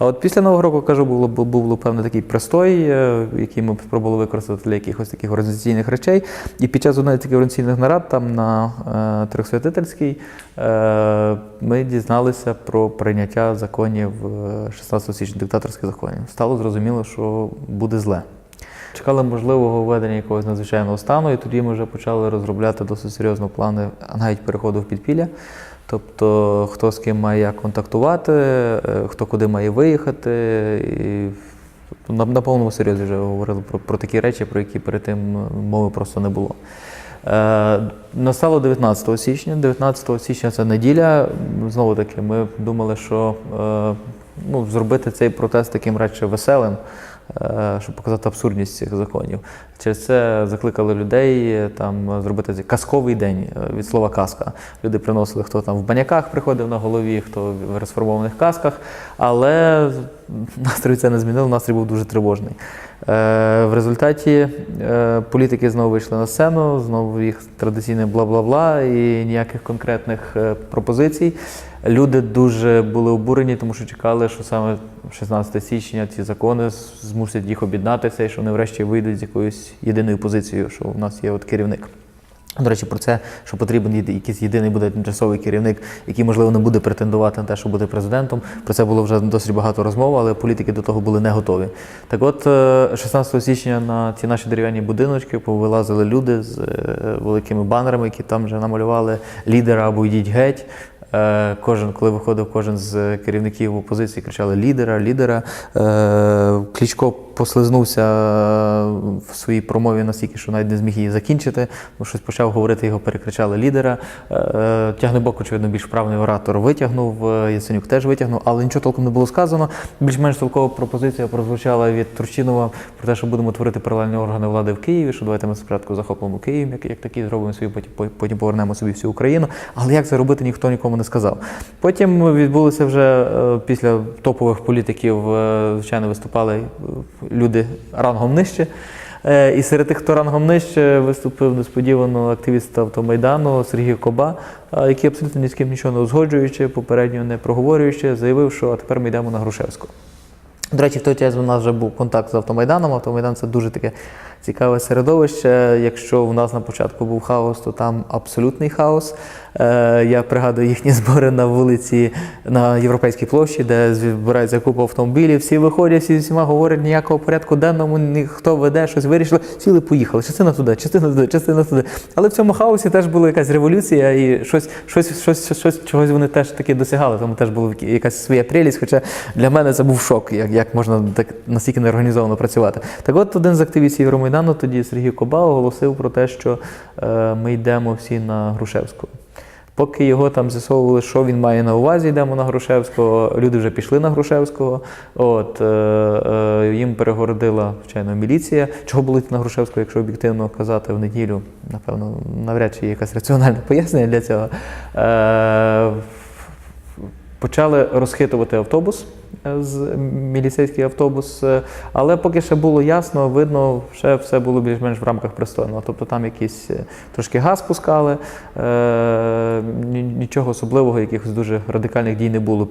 А от після Нового року, кажу, було, був, певний такий простой, е, який ми спробували використати для якихось таких організаційних речей. І під час одної таких організаційних нарад, там на е, Трьохсвятительській, е, ми дізналися про прийняття законів е, 16 січня, диктаторських законів. Стало зрозуміло, що буде зле. Чекали можливого введення якогось надзвичайного стану, і тоді ми вже почали розробляти досить серйозно плани навіть переходу в підпілля. Тобто, хто з ким має як контактувати, е, хто куди має виїхати. І на, на повному серйозі вже говорили про, про такі речі, про які перед тим мови просто не було. Е, настало 19 січня. 19 січня це неділя. Знову таки, ми думали, що е, ну, зробити цей протест таким радше веселим, е, щоб показати абсурдність цих законів. Через це закликали людей е, там зробити казковий день е, від слова казка. Люди приносили, хто там в баняках приходив на голові, хто в розформованих касках, але настрій це не змінило, настрій був дуже тривожний. Е, В результаті е, політики знову вийшли на сцену, знову їх традиційне бла-бла-бла і ніяких конкретних е, пропозицій. Люди дуже були обурені, тому що чекали, що саме 16 січня ці закони змусять їх об'єднатися і що вони врешті вийдуть з якоюсь єдиною позицією, що у нас є от керівник. До речі, про це, що потрібен якийсь єдиний буде тимчасовий керівник, який, можливо, не буде претендувати на те, що буде президентом. Про це було вже досить багато розмов, але політики до того були не готові. Так от, е, 16 січня на ці наші дерев'яні будиночки повилазили люди з е, великими банерами, які там вже намалювали лідера або йдіть геть. Е, Кожен, коли виходив кожен з керівників опозиції, кричали лідера, лідера. Е, Кличко послизнувся в своїй промові настільки, що навіть не зміг її закінчити, щось почав говорити, його перекричали лідера. Е, Тягнебок, очевидно, більш вправний оратор витягнув, е, Яценюк теж витягнув, але нічого толком не було сказано. Більш-менш толкова пропозиція прозвучала від Турчинова про те, що будемо творити паралельні органи влади в Києві, що давайте ми спочатку захопимо Київ, як, як такий, зробимо собі, потім, потім повернемо собі всю Україну. Але як це робити, ніхто нікому не сказав. Потім відбулося вже е, після топових політиків, е, звичайно, виступали е, люди рангом нижче. І серед тих, хто рангом нижче, виступив несподівано активіст автомайдану Сергій Коба, який абсолютно ні з ким нічого не узгоджуючи, попередньо не проговорюючи, заявив, що а тепер ми йдемо на Грушевську. До речі, в той час у нас вже був контакт з автомайданом. Автомайдан це дуже таке цікаве середовище. Якщо у нас на початку був хаос, то там абсолютний хаос. Е, Я пригадую їхні збори на вулиці на Європейській площі, де збирається купа автомобілів. Всі виходять, всі з усіма говорять, ніякого порядку денному, ніхто веде, щось вирішили. Сіли, поїхали. Частина туди, частина туди, частина туди. Але в цьому хаосі теж була якась революція, і щось, щось, щось, щось чогось вони теж таки досягали. Тому теж була якась своя прелість. Хоча для мене це був шок, як, як можна так настільки неорганізовано працювати. Так от один з активістів Євромайдану, тоді Сергій Коба, оголосив про те, що е, ми йдемо всі на Грушевську. Поки його там з'ясовували, що він має на увазі, йдемо на Грушевського. Люди вже пішли на Грушевського. От, е, е, їм перегородила, звичайно, міліція. Чого було йти на Грушевського, якщо об'єктивно казати в неділю? Напевно, навряд чи є якесь раціональне пояснення для цього. Е, Почали розхитувати автобус е, з міліцейський автобус, е, але поки ще було ясно, видно, ще все було більш-менш в рамках пристойного. Тобто там якісь е, трошки газ пускали, нічого особливого, якихось дуже радикальних дій не було.